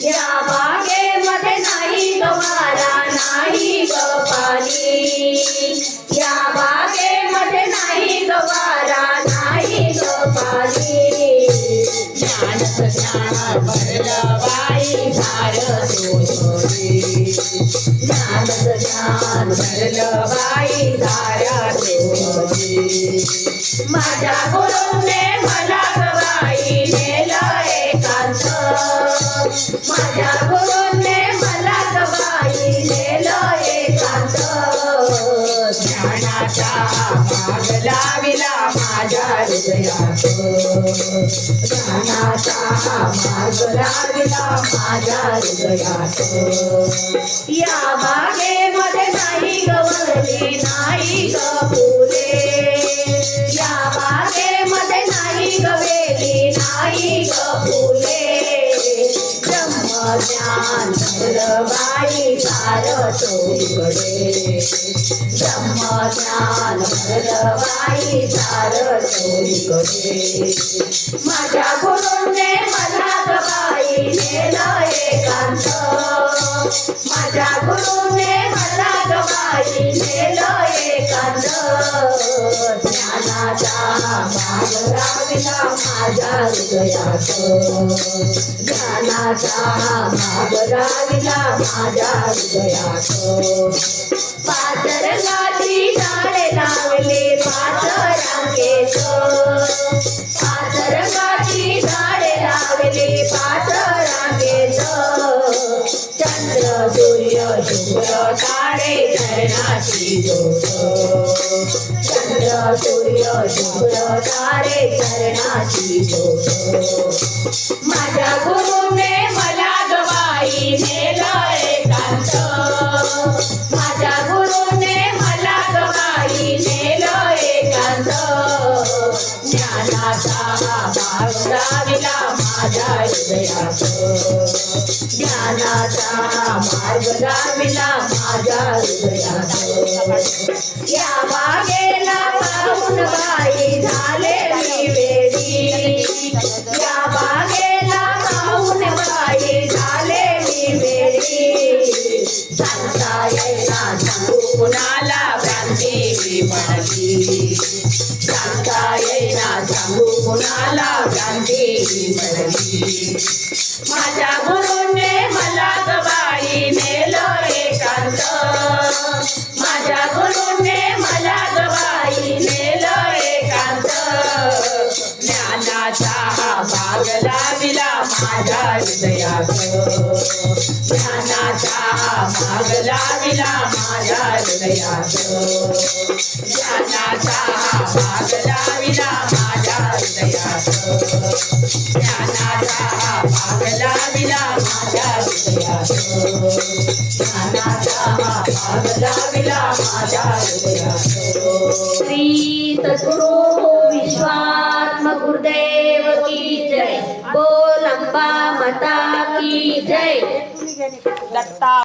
या बागेमध्ये नाही गवारा नाही ग ज्ञानच ज्ञान धारा माझ्या गुरुने मला गवाई नेलं एकांत माझ्या गुरुने मला गवाई नेलं एकांत. मार्ग माझ्या हृदयात या बागेमध्ये नाही गवळली नाही ग फुले या बागेमध्ये नाही गवेली नाही ग फुले. ब्रह्मज्ञान भरलं बाई तार चोरीकडे ब्रह्मज्ञान भरलं बाई तार चोरीकडे माझ्या माझ्या हृदयात ज्ञानाचा माग लाविला माझ्या हृदयात पातरगाची झाडे लावले पाच रांगेत झाडे लावले पाच चंद्र सूर्य शुभ्र तारे चंद्र सूर्य शुभ्र तारे चरणाची माझ्या गुरुने माझ्या हृदयात ज्ञानाचा मार्ग लाविला माझ्या या मागेला पाहून बाई झाले. कुणाला भ्रांती पडली सांगता येईना सांगू कुणाला भ्रांती पडली माझ्या गुरुने मला गवाई नेलं एकांत माझ्या गुरुने मला गवाई नेलं एकांत ज्ञानाचा भाग लाविला. माझ्या हृदयात ज्ञानाचा भाग लाविला माझ्या हृदयात ज्ञानाचा भाग लाविला माझ्या हृदयात ज्ञानाचा भाग लाविला माझ्या हृदयात ज्ञानाचा भाग लाविला माझ्या हृदयात श्री सद्गुरु विश्वात्म गुरुदेव की जय. बोलंबा माता की जय. दत्ता.